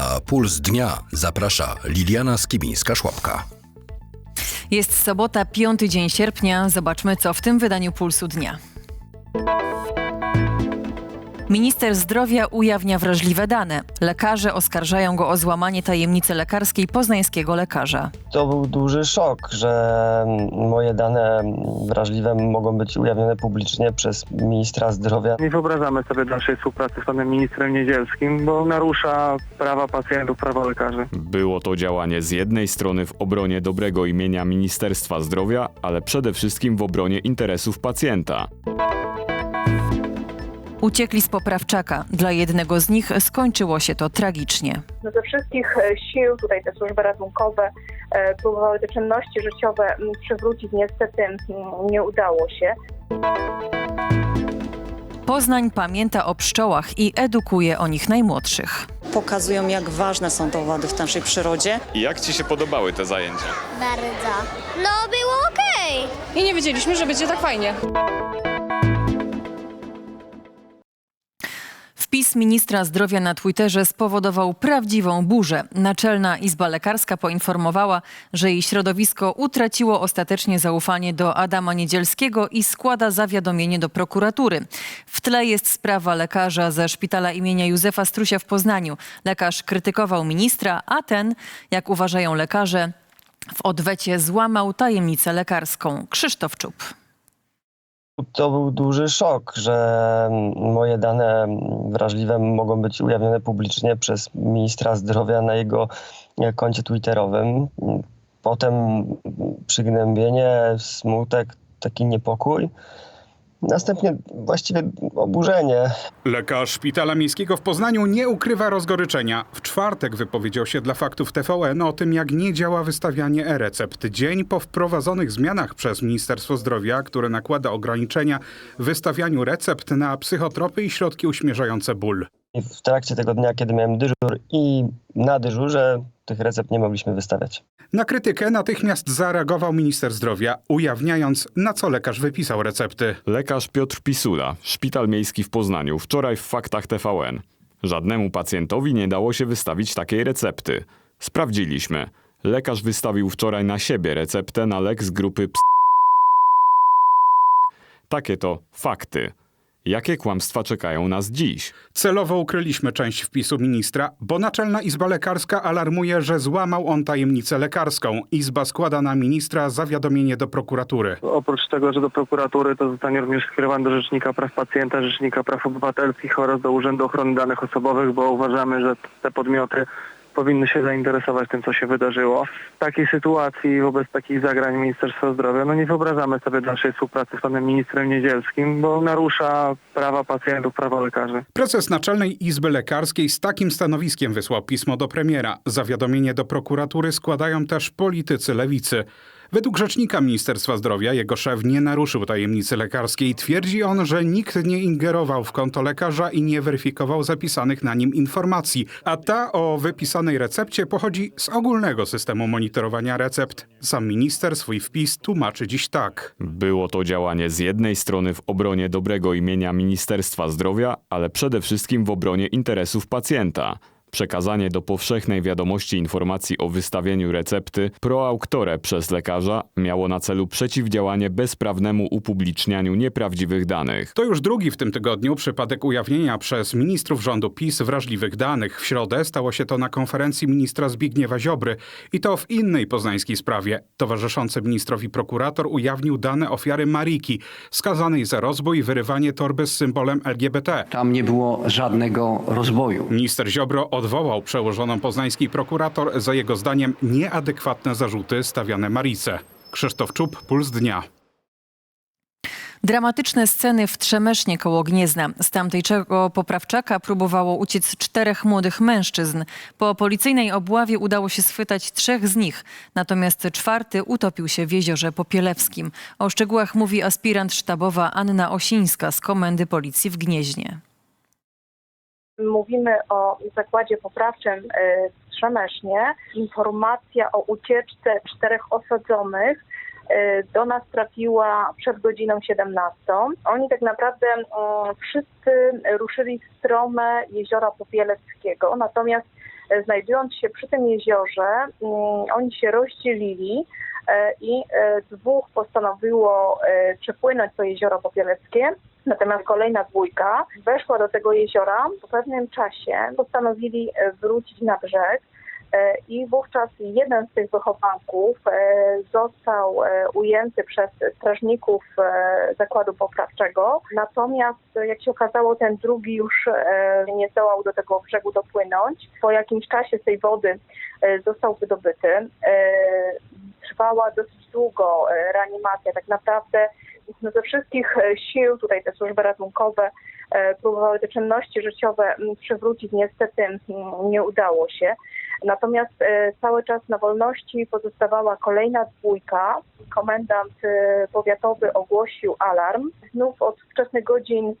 Na Puls Dnia zaprasza Liliana Skibińska-Szłapka. Jest sobota, piąty dzień sierpnia. Zobaczmy, co w tym wydaniu Pulsu Dnia. Minister zdrowia ujawnia wrażliwe dane. Lekarze oskarżają go o złamanie tajemnicy lekarskiej poznańskiego lekarza. To był duży szok, że moje dane wrażliwe mogą być ujawnione publicznie przez ministra zdrowia. Nie wyobrażamy sobie dalszej współpracy z panem ministrem Niedzielskim, bo narusza prawa pacjentów, prawa lekarzy. Było to działanie z jednej strony w obronie dobrego imienia Ministerstwa Zdrowia, ale przede wszystkim w obronie interesów pacjenta. Uciekli z poprawczaka. Dla jednego z nich skończyło się to tragicznie. No ze wszystkich e, sił, tutaj te służby ratunkowe e, próbowały te czynności życiowe m, przywrócić. Niestety m, nie udało się. Poznań pamięta o pszczołach i edukuje o nich najmłodszych. pokazują, jak ważne są te owady w naszej przyrodzie. I jak Ci się podobały te zajęcia? Bardzo. No było okej. I nie wiedzieliśmy, że będzie tak fajnie. Wpis ministra zdrowia na Twitterze spowodował prawdziwą burzę. Naczelna Izba Lekarska poinformowała, że jej środowisko utraciło ostatecznie zaufanie do Adama Niedzielskiego i składa zawiadomienie do prokuratury. W tle jest sprawa lekarza ze szpitala imienia Józefa Strusia w Poznaniu. Lekarz krytykował ministra, a ten, jak uważają lekarze, w odwecie złamał tajemnicę lekarską. Krzysztof Czub. To był duży szok, że moje dane wrażliwe mogą być ujawnione publicznie przez ministra zdrowia na jego koncie twitterowym. Potem przygnębienie, smutek, taki niepokój. Następnie właściwie oburzenie. Lekarz Szpitala Miejskiego w Poznaniu nie ukrywa rozgoryczenia. W czwartek wypowiedział się dla faktów TVN o tym, jak nie działa wystawianie e-recept. Dzień po wprowadzonych zmianach przez Ministerstwo Zdrowia, które nakłada ograniczenia w wystawianiu recept na psychotropy i środki uśmierzające ból. I w trakcie tego dnia, kiedy miałem dyżur i na dyżurze, tych recept nie mogliśmy wystawiać. Na krytykę natychmiast zareagował minister zdrowia, ujawniając, na co lekarz wypisał recepty. Lekarz Piotr Pisula, Szpital Miejski w Poznaniu, wczoraj w faktach TVN. Żadnemu pacjentowi nie dało się wystawić takiej recepty. Sprawdziliśmy. Lekarz wystawił wczoraj na siebie receptę na lek z grupy ps... Takie to fakty. Jakie kłamstwa czekają nas dziś? Celowo ukryliśmy część wpisu ministra, bo Naczelna Izba Lekarska alarmuje, że złamał on tajemnicę lekarską. Izba składa na ministra zawiadomienie do prokuratury. Oprócz tego, że do prokuratury, to zostanie również skierowany do Rzecznika Praw Pacjenta, Rzecznika Praw Obywatelskich oraz do Urzędu Ochrony Danych Osobowych, bo uważamy, że te podmioty powinny się zainteresować tym, co się wydarzyło. W takiej sytuacji, wobec takich zagrań Ministerstwa Zdrowia, no nie wyobrażamy sobie dalszej współpracy z panem ministrem Niedzielskim, bo narusza prawa pacjentów, prawa lekarzy. Prezes Naczelnej Izby Lekarskiej z takim stanowiskiem wysłał pismo do premiera. Zawiadomienie do prokuratury składają też politycy lewicy. Według rzecznika Ministerstwa Zdrowia jego szef nie naruszył tajemnicy lekarskiej. Twierdzi on, że nikt nie ingerował w konto lekarza i nie weryfikował zapisanych na nim informacji, a ta o wypisanej recepcie pochodzi z ogólnego systemu monitorowania recept. Sam minister swój wpis tłumaczy dziś tak. Było to działanie z jednej strony w obronie dobrego imienia Ministerstwa Zdrowia, ale przede wszystkim w obronie interesów pacjenta. Przekazanie do powszechnej wiadomości informacji o wystawieniu recepty pro auktore przez lekarza miało na celu przeciwdziałanie bezprawnemu upublicznianiu nieprawdziwych danych. To już drugi w tym tygodniu przypadek ujawnienia przez ministrów rządu PiS wrażliwych danych. W środę stało się to na konferencji ministra Zbigniewa Ziobry i to w innej poznańskiej sprawie. Towarzyszący ministrowi prokurator ujawnił dane ofiary Mariki, skazanej za rozbój i wyrywanie torby z symbolem LGBT. Tam nie było żadnego rozboju. Minister Ziobro odwołał przełożoną poznański prokurator za jego zdaniem nieadekwatne zarzuty stawiane Marice. Krzysztof Czub, Puls Dnia. Dramatyczne sceny w Trzemesznie koło Gniezna. Z tamtejczego poprawczaka próbowało uciec czterech młodych mężczyzn. Po policyjnej obławie udało się schwytać trzech z nich, natomiast czwarty utopił się w jeziorze Popielewskim. O szczegółach mówi aspirant sztabowa Anna Osińska z Komendy Policji w Gnieźnie. Mówimy o zakładzie poprawczym y, w Trzemesznie. Informacja o ucieczce czterech osadzonych y, do nas trafiła przed godziną 17. Oni tak naprawdę y, wszyscy ruszyli w stronę jeziora Popieleckiego, natomiast E, Znajdując się przy tym jeziorze, mm, oni się rozdzielili e, i e, dwóch postanowiło e, przepłynąć to jezioro Popieleckie, natomiast kolejna dwójka weszła do tego jeziora. Po pewnym czasie postanowili e, wrócić na brzeg e, i wówczas jeden z tych wychowanków e, został e, ujęty przez strażników e, zakładu poprawczego, natomiast e, jak się okazało ten drugi już e, nie zdołał do tego brzegu dopłynąć. Po jakimś czasie z tej wody e, został wydobyty. E, Trwała dosyć długo e, reanimacja, tak naprawdę no, ze wszystkich e, sił, tutaj te służby ratunkowe e, próbowały te czynności życiowe przywrócić, niestety nie udało się. Natomiast e, cały czas na wolności pozostawała kolejna dwójka. Komendant e, powiatowy ogłosił alarm. Znów od wczesnych godzin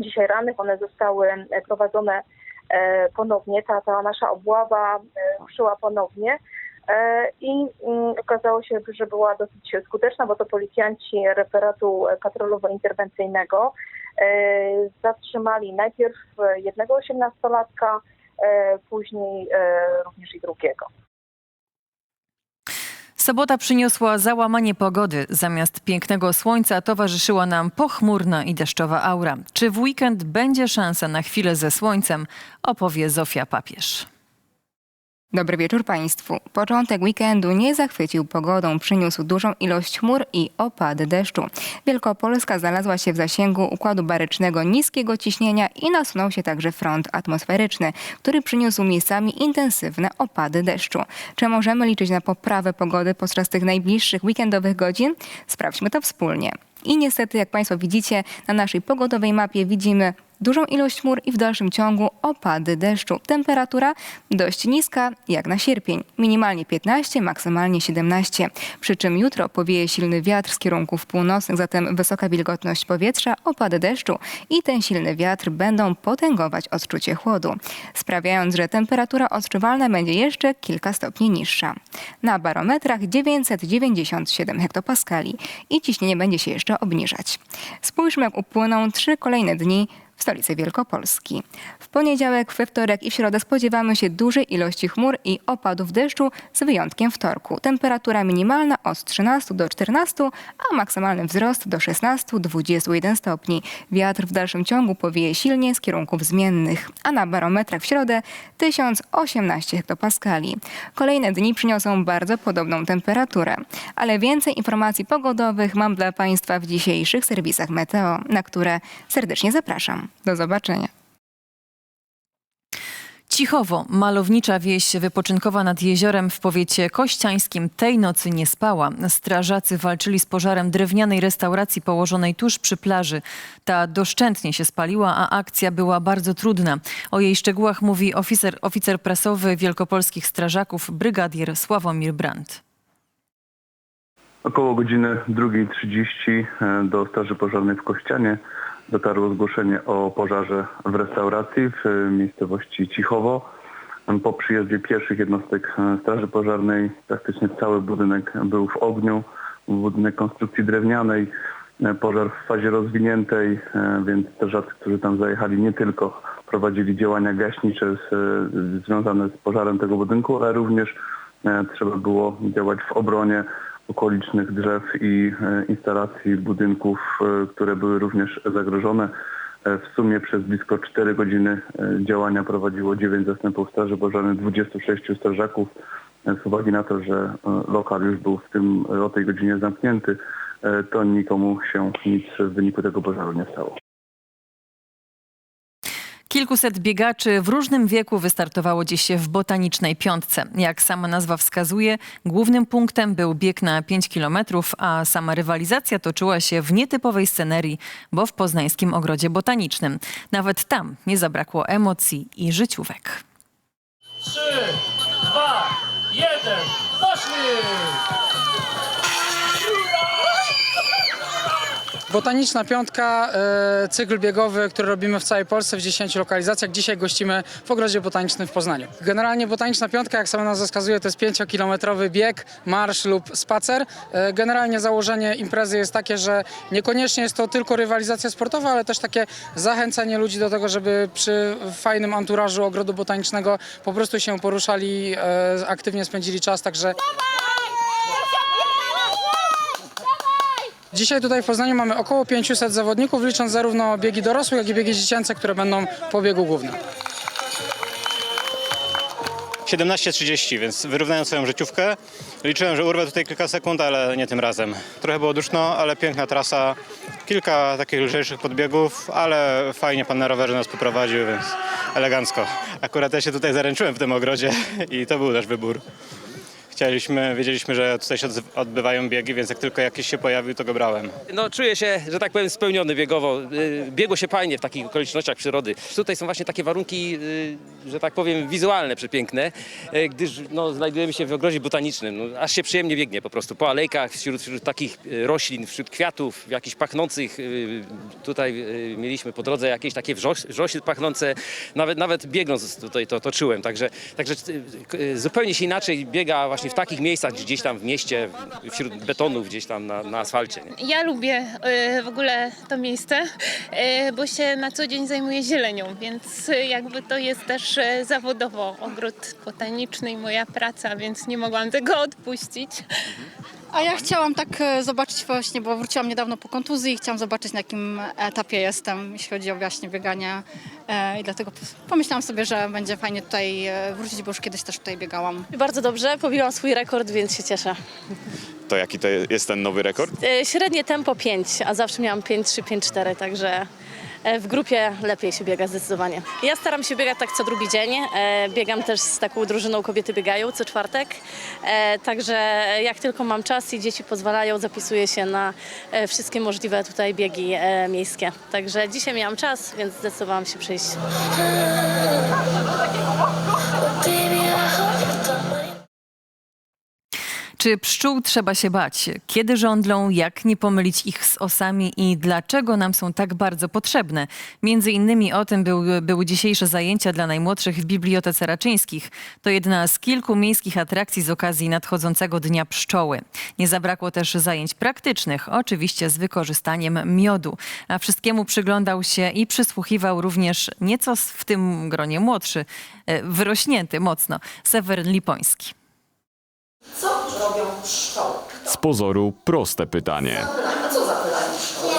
dzisiaj rannych one zostały e, prowadzone ponownie. Ta, ta nasza obława ruszyła ponownie. I mm, okazało się, że była dosyć skuteczna, bo to policjanci referatu patrolowo-interwencyjnego zatrzymali najpierw jednego osiemnastolatka, później e, również i drugiego. Sobota przyniosła załamanie pogody. Zamiast pięknego słońca towarzyszyła nam pochmurna i deszczowa aura. Czy w weekend będzie szansa na chwilę ze słońcem? Opowie Zofia Papież. Dobry wieczór Państwu. Początek weekendu nie zachwycił pogodą. Przyniósł dużą ilość chmur i opady deszczu. Wielkopolska znalazła się w zasięgu układu barycznego niskiego ciśnienia i nasunął się także front atmosferyczny, który przyniósł miejscami intensywne opady deszczu. Czy możemy liczyć na poprawę pogody podczas tych najbliższych weekendowych godzin? Sprawdźmy to wspólnie. I niestety, jak Państwo widzicie, na naszej pogodowej mapie widzimy dużą ilość chmur i w dalszym ciągu opady deszczu. Temperatura dość niska, jak na sierpień. Minimalnie 15, maksymalnie 17. Przy czym jutro powieje silny wiatr z kierunków północnych, zatem wysoka wilgotność powietrza, opady deszczu i ten silny wiatr będą potęgować odczucie chłodu, sprawiając, że temperatura odczuwalna będzie jeszcze kilka stopni niższa. Na barometrach 997 hektopaskali i ciśnienie będzie się jeszcze obniżać. Spójrzmy, jak upłyną trzy kolejne dni stolicy Wielkopolski. W poniedziałek, we wtorek i w środę spodziewamy się dużej ilości chmur i opadów deszczu z wyjątkiem wtorku. Temperatura minimalna od 13 do 14, a maksymalny wzrost do 16-21 stopni. Wiatr w dalszym ciągu powieje silnie z kierunków zmiennych, a na barometrach w środę 1018 hektopaskali. Kolejne dni przyniosą bardzo podobną temperaturę, ale więcej informacji pogodowych mam dla Państwa w dzisiejszych serwisach Meteo, na które serdecznie zapraszam. Do zobaczenia. Cichowo, malownicza wieś wypoczynkowa nad jeziorem w powiecie kościańskim tej nocy nie spała. Strażacy walczyli z pożarem drewnianej restauracji położonej tuż przy plaży. Ta doszczętnie się spaliła, a akcja była bardzo trudna. O jej szczegółach mówi oficer, oficer prasowy wielkopolskich strażaków, brygadier Sławomir Brandt. Około godziny 2.30 do Straży Pożarnej w Kościanie dotarło zgłoszenie o pożarze w restauracji w miejscowości Cichowo. Po przyjeździe pierwszych jednostek Straży Pożarnej praktycznie cały budynek był w ogniu. Budynek konstrukcji drewnianej, pożar w fazie rozwiniętej, więc strażacy, którzy tam zajechali nie tylko prowadzili działania gaśnicze z, związane z pożarem tego budynku, ale również trzeba było działać w obronie okolicznych drzew i e, instalacji budynków, e, które były również zagrożone. E, W sumie przez blisko 4 godziny działania prowadziło 9 zastępów Straży Pożarnej, 26 strażaków. Z uwagi na to, że lokal już był w tym, o tej godzinie zamknięty, to nikomu się nic w wyniku tego pożaru nie stało. Kilkuset biegaczy w różnym wieku wystartowało dziś w botanicznej piątce. Jak sama nazwa wskazuje, głównym punktem był bieg na 5 kilometrów, a sama rywalizacja toczyła się w nietypowej scenerii, bo w poznańskim ogrodzie botanicznym. Nawet tam nie zabrakło emocji i życiówek. 3, 2, 1, poszli! Botaniczna Piątka, e, cykl biegowy, który robimy w całej Polsce w 10 lokalizacjach. Dzisiaj gościmy w Ogrodzie Botanicznym w Poznaniu. Generalnie Botaniczna Piątka, jak sama nazwa wskazuje, to jest 5-kilometrowy bieg, marsz lub spacer. E, Generalnie założenie imprezy jest takie, że niekoniecznie jest to tylko rywalizacja sportowa, ale też takie zachęcanie ludzi do tego, żeby przy fajnym anturażu Ogrodu Botanicznego po prostu się poruszali, e, aktywnie spędzili czas, także Dzisiaj tutaj w Poznaniu mamy około 500 zawodników, licząc zarówno biegi dorosłe, jak i biegi dziecięce, które będą po biegu głównym. 17.30, więc wyrównając swoją życiówkę, liczyłem, że urwę tutaj kilka sekund, ale nie tym razem. Trochę było duszno, ale piękna trasa, kilka takich lżejszych podbiegów, ale fajnie pan na rowerze nas poprowadził, więc elegancko. Akurat ja się tutaj zaręczyłem w tym ogrodzie i to był nasz wybór. Chcieliśmy, wiedzieliśmy, że tutaj się odbywają biegi, więc jak tylko jakiś się pojawił, to go brałem. No czuję się, że tak powiem, spełniony biegowo. Y, Biegło się fajnie w takich okolicznościach przyrody. Tutaj są właśnie takie warunki, y, że tak powiem, wizualne, przepiękne, y, gdyż no, znajdujemy się w ogrodzie botanicznym. No, aż się przyjemnie biegnie po prostu po alejkach, wśród, wśród takich roślin, wśród kwiatów, jakichś pachnących. Tutaj mieliśmy po drodze jakieś takie wrzos- wrzośny pachnące. Nawet, nawet biegnąc tutaj to, to czułem. Także, także zupełnie się inaczej biega właśnie w takich miejscach, gdzieś tam w mieście, wśród betonów, gdzieś tam na, na asfalcie. Nie? Ja lubię y, w ogóle to miejsce, y, bo się na co dzień zajmuję zielenią, więc y, jakby to jest też zawodowo ogród botaniczny i moja praca, więc nie mogłam tego odpuścić. A ja chciałam tak e, zobaczyć właśnie, bo wróciłam niedawno po kontuzji i chciałam zobaczyć na jakim etapie jestem, jeśli chodzi o właśnie bieganie e, i dlatego pomyślałam sobie, że będzie fajnie tutaj e, wrócić, bo już kiedyś też tutaj biegałam. Bardzo dobrze, pobiłam swój rekord, więc się cieszę. To jaki to jest ten nowy rekord? E, Średnie tempo 5, a zawsze miałam 5-3, 5-4, także w grupie lepiej się biega zdecydowanie. Ja staram się biegać tak co drugi dzień. E, Biegam też z taką drużyną Kobiety Biegają co czwartek. E, Także jak tylko mam czas i dzieci pozwalają, zapisuję się na e, wszystkie możliwe tutaj biegi e, miejskie. Także dzisiaj miałam czas, więc zdecydowałam się przyjść. Czy pszczół trzeba się bać? Kiedy żądlą? Jak nie pomylić ich z osami? I dlaczego nam są tak bardzo potrzebne? Między innymi o tym były, były dzisiejsze zajęcia dla najmłodszych w Bibliotece Raczyńskich. To jedna z kilku miejskich atrakcji z okazji nadchodzącego Dnia Pszczoły. Nie zabrakło też zajęć praktycznych, oczywiście z wykorzystaniem miodu. A wszystkiemu przyglądał się i przysłuchiwał również nieco w tym gronie młodszy, e, wyrośnięty mocno, Sewer Lipoński. Co robią pszczoły? Z pozoru proste pytanie. A co zapylają pszczoły?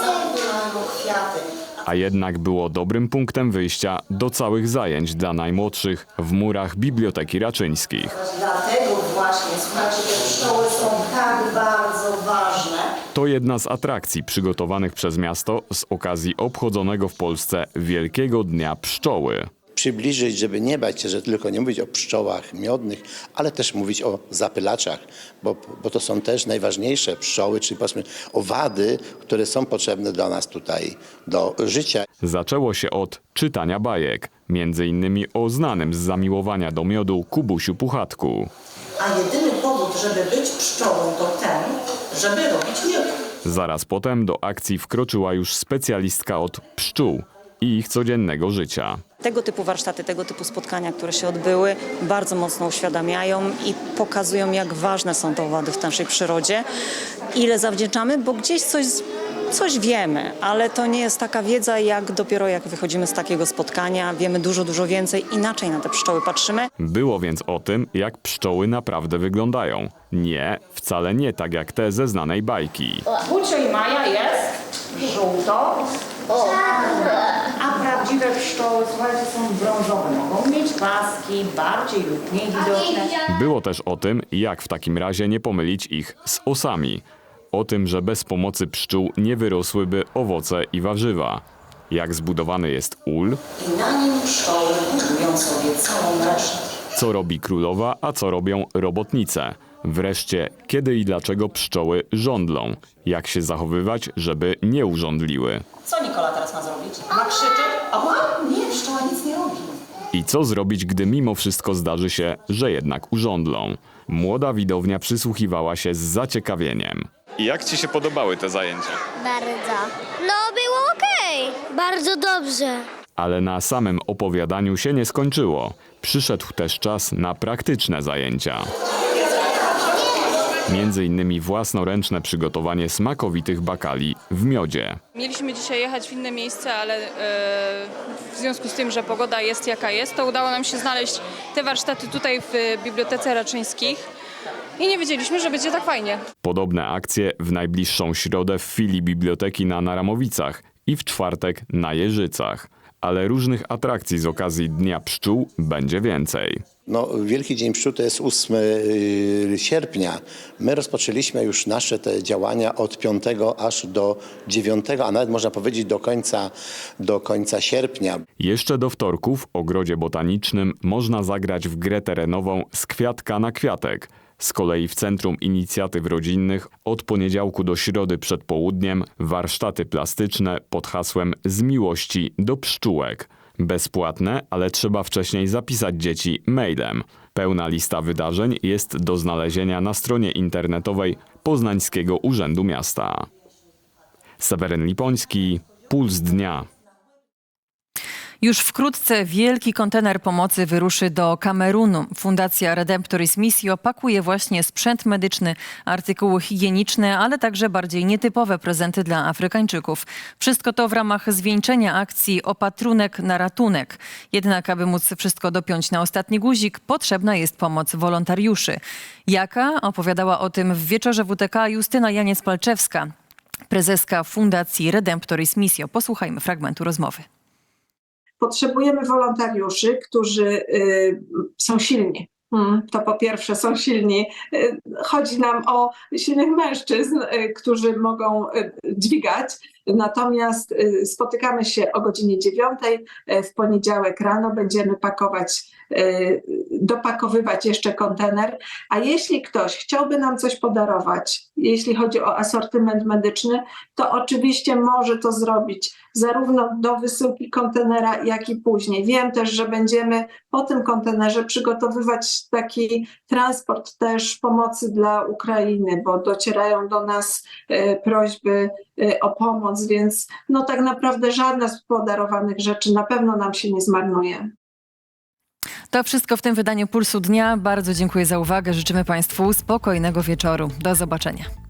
Zapylają kwiaty. A jednak było dobrym punktem wyjścia do całych zajęć dla najmłodszych w murach Biblioteki Raczyńskich. Dlatego właśnie, słuchajcie, te pszczoły są tak bardzo ważne. To jedna z atrakcji przygotowanych przez miasto z okazji obchodzonego w Polsce Wielkiego Dnia Pszczoły. Przybliżyć, żeby nie bać się, że tylko nie mówić o pszczołach miodnych, ale też mówić o zapylaczach, bo, bo to są też najważniejsze pszczoły, czyli powiedzmy owady, które są potrzebne dla nas tutaj do życia. Zaczęło się od czytania bajek, między innymi o znanym z zamiłowania do miodu Kubusiu Puchatku. A jedyny powód, żeby być pszczołą to ten, żeby robić miód. Zaraz potem do akcji wkroczyła już specjalistka od pszczół i ich codziennego życia. Tego typu warsztaty, tego typu spotkania, które się odbyły, bardzo mocno uświadamiają i pokazują, jak ważne są te owady w naszej przyrodzie. Ile zawdzięczamy, bo gdzieś coś, coś wiemy, ale to nie jest taka wiedza, jak dopiero jak wychodzimy z takiego spotkania, wiemy dużo, dużo więcej, inaczej na te pszczoły patrzymy. Było więc o tym, jak pszczoły naprawdę wyglądają. Nie, wcale nie tak jak te ze znanej bajki. Bucio i Maja jest żółto, a prawdziwe pszczoły, słuchajcie, są brązowe. Mogą mieć paski, bardziej lub mniej widoczne. Było też o tym, jak w takim razie nie pomylić ich z osami. O tym, że bez pomocy pszczół nie wyrosłyby owoce i warzywa. Jak zbudowany jest ul, I na nim pszczoły budują sobie całą resztę. co robi królowa, a co robią robotnice. Wreszcie, kiedy i dlaczego pszczoły żądlą. Jak się zachowywać, żeby nie urządliły. Co Nikola teraz ma zrobić? Ma krzyczeć? O, nie, pszczoła nic nie robi. I co zrobić, gdy mimo wszystko zdarzy się, że jednak urządlą? Młoda widownia przysłuchiwała się z zaciekawieniem. I jak ci się podobały te zajęcia? Bardzo. No, było okej. Bardzo dobrze. Ale na samym opowiadaniu się nie skończyło. Przyszedł też czas na praktyczne zajęcia. Między innymi własnoręczne przygotowanie smakowitych bakali w miodzie. Mieliśmy dzisiaj jechać w inne miejsce, ale e, w związku z tym, że pogoda jest jaka jest, to udało nam się znaleźć te warsztaty tutaj w Bibliotece Raczyńskich i nie wiedzieliśmy, że będzie tak fajnie. Podobne akcje w najbliższą środę w filii biblioteki na Naramowicach i w czwartek na Jeżycach. Ale różnych atrakcji z okazji Dnia Pszczół będzie więcej. No, Wielki Dzień Pszczół to jest 8 y, sierpnia. My rozpoczęliśmy już nasze te działania od 5 aż do 9, a nawet można powiedzieć do końca, do końca sierpnia. Jeszcze do wtorku w ogrodzie botanicznym można zagrać w grę terenową z kwiatka na kwiatek. Z kolei w Centrum Inicjatyw Rodzinnych od poniedziałku do środy przed południem warsztaty plastyczne pod hasłem Z miłości do pszczółek. Bezpłatne, ale trzeba wcześniej zapisać dzieci mailem. Pełna lista wydarzeń jest do znalezienia na stronie internetowej Poznańskiego Urzędu Miasta. Seweryn Lipoński, Puls Dnia. Już wkrótce wielki kontener pomocy wyruszy do Kamerunu. Fundacja Redemptoris Missio pakuje właśnie sprzęt medyczny, artykuły higieniczne, ale także bardziej nietypowe prezenty dla Afrykańczyków. Wszystko to w ramach zwieńczenia akcji Opatrunek na ratunek. Jednak, aby móc wszystko dopiąć na ostatni guzik, potrzebna jest pomoc wolontariuszy. Jaka? Opowiadała o tym w wieczorze WTK Justyna Janiec-Palczewska, prezeska Fundacji Redemptoris Missio. Posłuchajmy fragmentu rozmowy. Potrzebujemy wolontariuszy, którzy y, są silni. Mm, To po pierwsze są silni. Y, Chodzi nam o silnych mężczyzn, y, którzy mogą dźwigać. Natomiast y, spotykamy się o godzinie 9 y, w poniedziałek rano. Będziemy pakować, y, dopakowywać jeszcze kontener. A jeśli ktoś chciałby nam coś podarować, jeśli chodzi o asortyment medyczny, to oczywiście może to zrobić zarówno do wysyłki kontenera, jak i później. Wiem też, że będziemy po tym kontenerze przygotowywać taki transport też pomocy dla Ukrainy, bo docierają do nas prośby o pomoc, więc no tak naprawdę żadna z podarowanych rzeczy na pewno nam się nie zmarnuje. To wszystko w tym wydaniu Pulsu Dnia. Bardzo dziękuję za uwagę. Życzymy Państwu spokojnego wieczoru. Do zobaczenia.